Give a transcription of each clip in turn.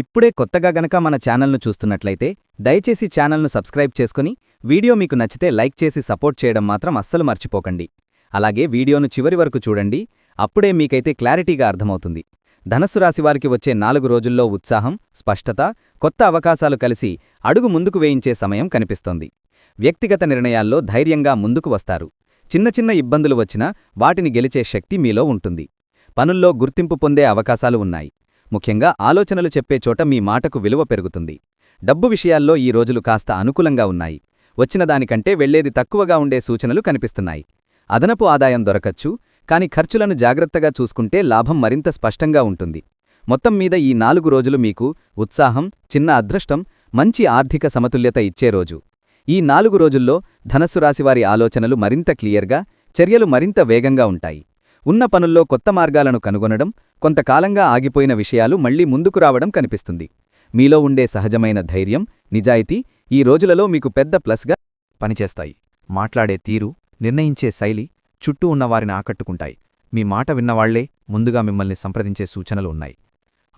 ఇప్పుడే కొత్తగా గనక మన ఛానల్ను చూస్తున్నట్లయితే దయచేసి ఛానల్ను సబ్స్క్రైబ్ చేసుకుని వీడియో మీకు నచ్చితే లైక్ చేసి సపోర్ట్ చేయడం మాత్రం అస్సలు మర్చిపోకండి. అలాగే వీడియోను చివరి వరకు చూడండి అప్పుడే మీకైతే క్లారిటీగా అర్థమవుతుంది. ధనస్సు రాశివారికి వచ్చే నాలుగు రోజుల్లో ఉత్సాహం స్పష్టత కొత్త అవకాశాలు కలిసి అడుగు ముందుకు వేయించే సమయం కనిపిస్తోంది. వ్యక్తిగత నిర్ణయాల్లో ధైర్యంగా ముందుకు వస్తారు. చిన్న చిన్న ఇబ్బందులు వచ్చినా వాటిని గెలిచే శక్తి మీలో ఉంటుంది. పనుల్లో గుర్తింపు పొందే అవకాశాలు ఉన్నాయి. ముఖ్యంగా ఆలోచనలు చెప్పే చోట మీ మాటకు విలువ పెరుగుతుంది. డబ్బు విషయాల్లో ఈ రోజులు కాస్త అనుకూలంగా ఉన్నాయి. వచ్చిన దానికంటే వెళ్ళేది తక్కువగా ఉండే సూచనలు కనిపిస్తున్నాయి. అదనపు ఆదాయం దొరకచ్చు కాని ఖర్చులను జాగ్రత్తగా చూసుకుంటే లాభం మరింత స్పష్టంగా ఉంటుంది. మొత్తం మీద ఈ నాలుగు రోజులు మీకు ఉత్సాహం చిన్న అదృష్టం మంచి ఆర్థిక సమతుల్యత ఇచ్చే రోజు. ఈ నాలుగు రోజుల్లో ధనస్సు రాశివారి ఆలోచనలు మరింత క్లియర్గా చర్యలు మరింత వేగంగా ఉంటాయి. ఉన్న పనుల్లో కొత్త మార్గాలను కనుగొనడం కొంతకాలంగా ఆగిపోయిన విషయాలు మళ్ళీ ముందుకు రావడం కనిపిస్తుంది. మీలో ఉండే సహజమైన ధైర్యం నిజాయితీ ఈ రోజులలో మీకు పెద్ద ప్లస్గా పనిచేస్తాయి. మాట్లాడే తీరు నిర్ణయించే శైలి చుట్టూ ఉన్నవారిని ఆకట్టుకుంటాయి. మీ మాట విన్నవాళ్ళే ముందుగా మిమ్మల్ని సంప్రదించే సూచనలు ఉన్నాయి.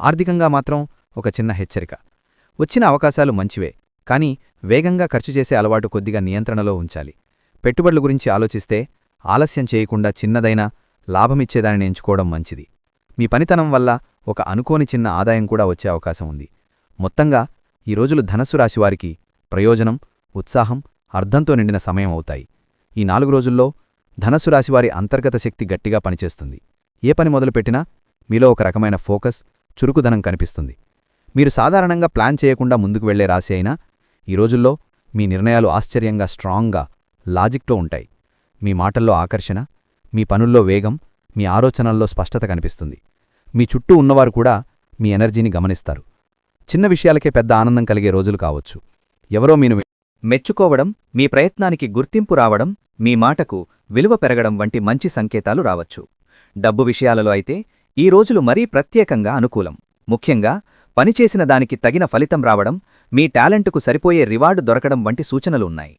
ఆర్థికంగా మాత్రం ఒక చిన్న హెచ్చరిక. వచ్చిన అవకాశాలు మంచివే కానీ వేగంగా ఖర్చు చేసే అలవాటు కొద్దిగా నియంత్రణలో ఉంచాలి. పెట్టుబడుల గురించి ఆలోచిస్తే ఆలస్యం చేయకుండా చిన్నదైనా లాభమిచ్చేదానిని ఎంచుకోవడం మంచిది. మీ పనితనం వల్ల ఒక అనుకోని చిన్న ఆదాయం కూడా వచ్చే అవకాశం ఉంది. మొత్తంగా ఈ రోజులు ధనస్సు రాశివారికి ప్రయోజనం ఉత్సాహం అర్థంతో నిండిన సమయం అవుతాయి. ఈ నాలుగు రోజుల్లో ధనస్సు రాశివారి అంతర్గత శక్తి గట్టిగా పనిచేస్తుంది. ఏ పని మొదలుపెట్టినా మీలో ఒక రకమైన ఫోకస్ చురుకుదనం కనిపిస్తుంది. మీరు సాధారణంగా ప్లాన్ చేయకుండా ముందుకు వెళ్ళే రాశి అయినా ఈ రోజుల్లో మీ నిర్ణయాలు ఆశ్చర్యంగా స్ట్రాంగ్గా లాజిక్తో ఉంటాయి. మీ మాటల్లో ఆకర్షణ మీ పనుల్లో వేగం మీ ఆలోచనల్లో స్పష్టత కనిపిస్తుంది. మీ చుట్టూ ఉన్నవారు కూడా మీ ఎనర్జీని గమనిస్తారు. చిన్న విషయాలకే పెద్ద ఆనందం కలిగే రోజులు కావచ్చు. ఎవరో మీను మెచ్చుకోవడం మీ ప్రయత్నానికి గుర్తింపు రావడం మీ మాటకు విలువ పెరగడం వంటి మంచి సంకేతాలు రావచ్చు. డబ్బు విషయాలలో అయితే ఈ రోజులు మరీ ప్రత్యేకంగా అనుకూలం. ముఖ్యంగా పనిచేసిన దానికి తగిన ఫలితం రావడం మీ టాలెంటుకు సరిపోయే రివార్డు దొరకడం వంటి సూచనలు ఉన్నాయి.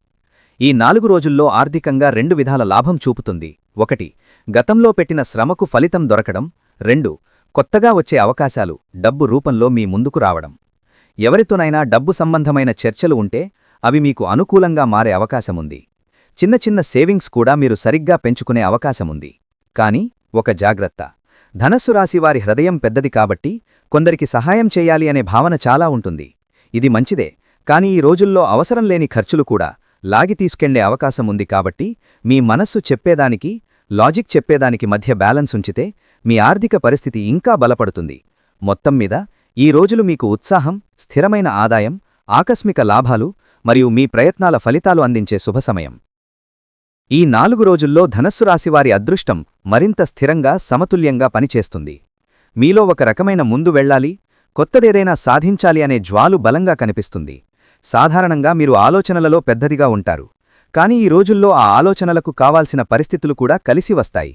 ఈ నాలుగు రోజుల్లో ఆర్థికంగా రెండు విధాల లాభం చూపుతుంది. ఒకటి గతంలో పెట్టిన శ్రమకు ఫలితం దొరకడం. రెండు కొత్తగా వచ్చే అవకాశాలు డబ్బు రూపంలో మీ ముందుకు రావడం. ఎవరితోనైనా డబ్బు సంబంధమైన చర్చలు ఉంటే అవి మీకు అనుకూలంగా మారే అవకాశముంది. చిన్న చిన్న సేవింగ్స్ కూడా మీరు సరిగ్గా పెంచుకునే అవకాశముంది. కాని ఒక జాగ్రత్త. ధనస్సు రాశివారి హృదయం పెద్దది కాబట్టి కొందరికి సహాయం చేయాలి అనే భావన చాలా ఉంటుంది. ఇది మంచిదే. కాని ఈ రోజుల్లో అవసరం లేని ఖర్చులు కూడా లాగి తీసుకెళ్ళే అవకాశముంది కాబట్టి మీ మనస్సు చెప్పేదానికి లాజిక్ చెప్పేదానికి మధ్య బ్యాలెన్స్ ఉంచితే మీ ఆర్థిక పరిస్థితి ఇంకా బలపడుతుంది. మొత్తం మీద ఈ రోజులు మీకు ఉత్సాహం స్థిరమైన ఆదాయం ఆకస్మిక లాభాలు మరియు మీ ప్రయత్నాల ఫలితాలు అందించే శుభసమయం ఈ నాలుగు రోజుల్లో ధనస్సు రాశివారి అదృష్టం మరింత స్థిరంగా సమతుల్యంగా పనిచేస్తుంది. మీలో ఒక రకమైన ముందు వెళ్ళాలి కొత్తదేదైనా సాధించాలి అనే జ్వాలు బలంగా కనిపిస్తుంది. సాధారణంగా మీరు ఆలోచనలలో పెద్దదిగా ఉంటారు. కాని ఈ రోజుల్లో ఆ ఆలోచనలకు కావాల్సిన పరిస్థితులు కూడా కలిసి వస్తాయి.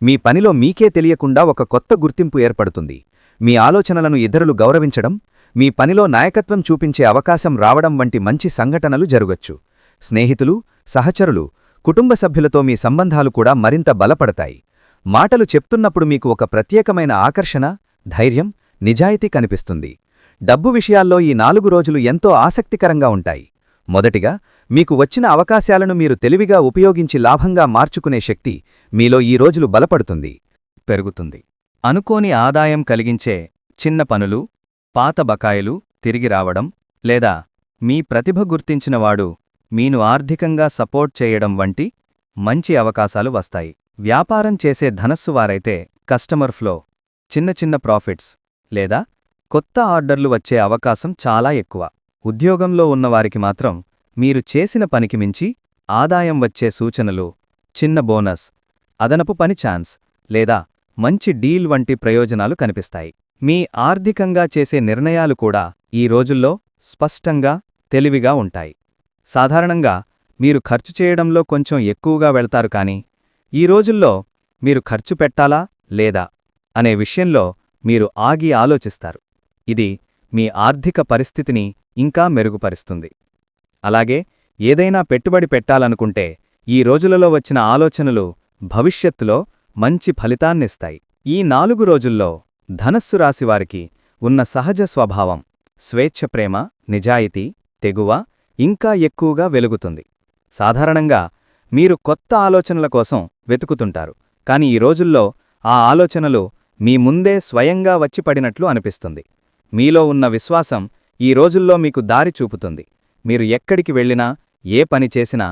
మీ పనిలో మీకే తెలియకుండా ఒక కొత్త గుర్తింపు ఏర్పడుతుంది. మీ ఆలోచనలను ఇతరులు గౌరవించడం మీ పనిలో నాయకత్వం చూపించే అవకాశం రావడం వంటి మంచి సంఘటనలు జరగచ్చు. స్నేహితులు సహచరులు కుటుంబ సభ్యులతో మీ సంబంధాలు కూడా మరింత బలపడతాయి. మాటలు చెప్తున్నప్పుడు మీకు ఒక ప్రత్యేకమైన ఆకర్షణ ధైర్యం నిజాయితీ కనిపిస్తుంది. డబ్బు విషయాల్లో ఈ నాలుగు రోజులు ఎంతో ఆసక్తికరంగా ఉంటాయి. మొదటిగా మీకు వచ్చిన అవకాశాలను మీరు తెలివిగా ఉపయోగించి లాభంగా మార్చుకునే శక్తి మీలో ఈ రోజులు బలపడుతుంది పెరుగుతుంది. అనుకోని ఆదాయం కలిగించే చిన్న పనులు పాత బకాయిలు తిరిగి రావడం లేదా మీ ప్రతిభ గుర్తించినవాడు మీను ఆర్థికంగా సపోర్ట్ చేయడం వంటి మంచి అవకాశాలు వస్తాయి. వ్యాపారం చేసే ధనస్సు వారైతే కస్టమర్ ఫ్లో చిన్న చిన్న ప్రాఫిట్స్ లేదా కొత్త ఆర్డర్లు వచ్చే అవకాశం చాలా ఎక్కువ. ఉద్యోగంలో ఉన్నవారికి మాత్రం మీరు చేసిన పనికి మించి ఆదాయం వచ్చే సూచనలు చిన్న బోనస్ అదనపు పని ఛాన్స్ లేదా మంచి డీల్ వంటి ప్రయోజనాలు కనిపిస్తాయి. మీ ఆర్థికంగా చేసే నిర్ణయాలు కూడా ఈ రోజుల్లో స్పష్టంగా తెలివిగా ఉంటాయి. సాధారణంగా మీరు ఖర్చు చేయడంలో కొంచెం ఎక్కువగా వెళ్తారు కాని ఈ రోజుల్లో మీరు ఖర్చు పెట్టాలా లేదా అనే విషయంలో మీరు ఆగి ఆలోచిస్తారు. ఇది మీ ఆర్థిక పరిస్థితిని ఇంకా మెరుగుపరుస్తుంది. అలాగే ఏదైనా పెట్టుబడి పెట్టాలనుకుంటే ఈ రోజులలో వచ్చిన ఆలోచనలు భవిష్యత్తులో మంచి ఫలితాన్నిస్తాయి. ఈ నాలుగు రోజుల్లో ధనస్సు రాశివారికి ఉన్న సహజ స్వభావం స్వేచ్ఛ ప్రేమ నిజాయితీ తెగువ ఇంకా ఎక్కువగా వెలుగుతుంది. సాధారణంగా మీరు కొత్త ఆలోచనల కోసం వెతుకుతుంటారు కాని ఈ రోజుల్లో ఆ ఆలోచనలు మీ ముందే స్వయంగా వచ్చిపడినట్లు అనిపిస్తుంది. మీలో ఉన్న విశ్వాసం ఈ రోజుల్లో మీకు దారి చూపుతుంది. మీరు ఎక్కడికి వెళ్ళినా ఏ పని చేసినా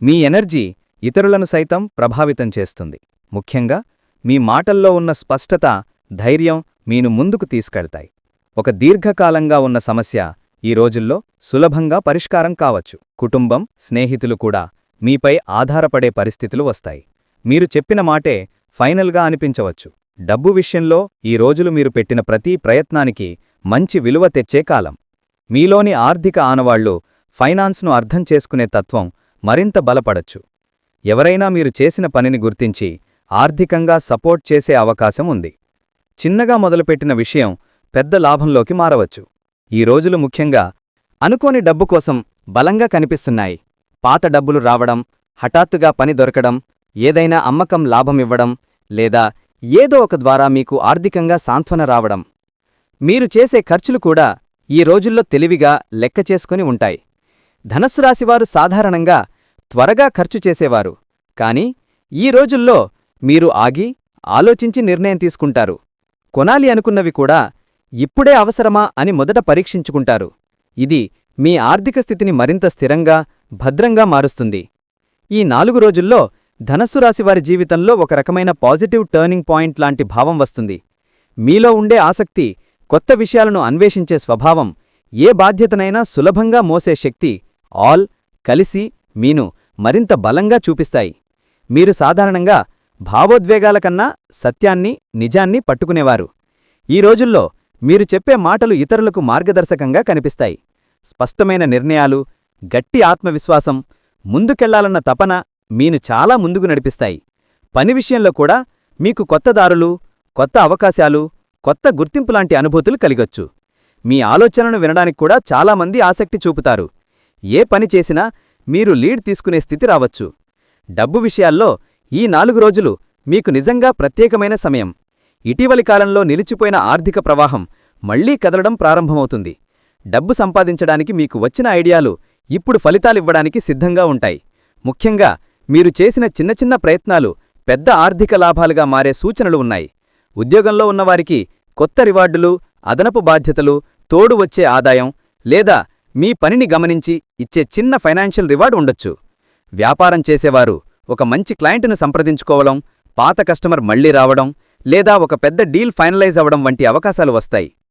మీ ఎనర్జీ ఇతరులను సైతం ప్రభావితం చేస్తుంది. ముఖ్యంగా మీ మాటల్లో ఉన్న స్పష్టత ధైర్యం మీను ముందుకు తీసుకెళ్తాయి. ఒక దీర్ఘకాలంగా ఉన్న సమస్య ఈ రోజుల్లో సులభంగా పరిష్కారం కావచ్చు. కుటుంబం స్నేహితులు కూడా మీపై ఆధారపడే పరిస్థితులు వస్తాయి. మీరు చెప్పిన మాటే ఫైనల్గా అనిపించవచ్చు. డబ్బు విషయంలో ఈ రోజులు మీరు పెట్టిన ప్రతి ప్రయత్నానికి మంచి విలువ తెచ్చే కాలం. మీలోని ఆర్థిక ఆనవాళ్ళు ఫైనాన్స్ను అర్థం చేసుకునే తత్వం మరింత బలపడచ్చు. ఎవరైనా మీరు చేసిన పనిని గుర్తించి ఆర్థికంగా సపోర్ట్ చేసే అవకాశం ఉంది. చిన్నగా మొదలుపెట్టిన విషయం పెద్ద లాభంలోకి మారవచ్చు. ఈ రోజులు ముఖ్యంగా అనుకోని డబ్బు కోసం బలంగా కనిపిస్తున్నాయి. పాత డబ్బులు రావడం హఠాత్తుగా పని దొరకడం ఏదైనా అమ్మకం లాభమివ్వడం లేదా ఏదో ఒక ద్వారా మీకు ఆర్థికంగా సాంత్వన రావడం. మీరు చేసే ఖర్చులు కూడా ఈ రోజుల్లో తెలివిగా లెక్క చేసుకుని ఉంటాయి. ధనస్సు రాశివారు సాధారణంగా త్వరగా ఖర్చు చేసేవారు. కాని ఈ రోజుల్లో మీరు ఆగి ఆలోచించి నిర్ణయం తీసుకుంటారు. కొనాలి అనుకున్నవి కూడా ఇప్పుడే అవసరమా అని మొదట పరీక్షించుకుంటారు. ఇది మీ ఆర్థిక స్థితిని మరింత స్థిరంగా భద్రంగా మారుస్తుంది. ఈ నాలుగు రోజుల్లో ధనస్సు రాశివారి జీవితంలో ఒక రకమైన పాజిటివ్ టర్నింగ్ పాయింట్ లాంటి భావం వస్తుంది. మీలో ఉండే ఆసక్తి కొత్త విషయాలను అన్వేషించే స్వభావం ఏ బాధ్యతనైనా సులభంగా మోసే శక్తి ఆల్ కలిసి మీను మరింత బలంగా చూపిస్తాయి. మీరు సాధారణంగా భావోద్వేగాల కన్నా సత్యాన్ని నిజాన్ని పట్టుకునేవారు. ఈ రోజుల్లో మీరు చెప్పే మాటలు ఇతరులకు మార్గదర్శకంగా కనిపిస్తాయి. స్పష్టమైన నిర్ణయాలు గట్టి ఆత్మవిశ్వాసం ముందుకెళ్ళాలన్న తపన మీను చాలా ముందుకు నడిపిస్తాయి. పని విషయంలో కూడా మీకు కొత్త దారులు కొత్త అవకాశాలు కొత్త గుర్తింపులాంటి అనుభూతులు కలిగొచ్చు. మీ ఆలోచనను వినడానికి కూడా చాలామంది ఆసక్తి చూపుతారు. ఏ పని చేసినా మీరు లీడ్ తీసుకునే స్థితి రావచ్చు. డబ్బు విషయాల్లో ఈ నాలుగు రోజులు మీకు నిజంగా ప్రత్యేకమైన సమయం. ఇటీవలి కాలంలో నిలిచిపోయిన ఆర్థిక ప్రవాహం మళ్ళీ కదలడం ప్రారంభమవుతుంది. డబ్బు సంపాదించడానికి మీకు వచ్చిన ఐడియాలు ఇప్పుడు ఫలితాలివ్వడానికి సిద్ధంగా ఉంటాయి. ముఖ్యంగా మీరు చేసిన చిన్న చిన్న ప్రయత్నాలు పెద్ద ఆర్థిక లాభాలుగా మారే సూచనలు ఉన్నాయి. ఉద్యోగంలో ఉన్నవారికి కొత్త రివార్డులు అదనపు బాధ్యతలు తోడు వచ్చే ఆదాయం లేదా మీ పనిని గమనించి ఇచ్చే చిన్న ఫైనాన్షియల్ రివార్డ్ ఉండొచ్చు. వ్యాపారం చేసేవారు ఒక మంచి క్లయింట్ను సంప్రదించుకోవడం పాత కస్టమర్ మళ్ళీ రావడం లేదా ఒక పెద్ద డీల్ ఫైనలైజ్ అవ్వడం వంటి అవకాశాలు వస్తాయి.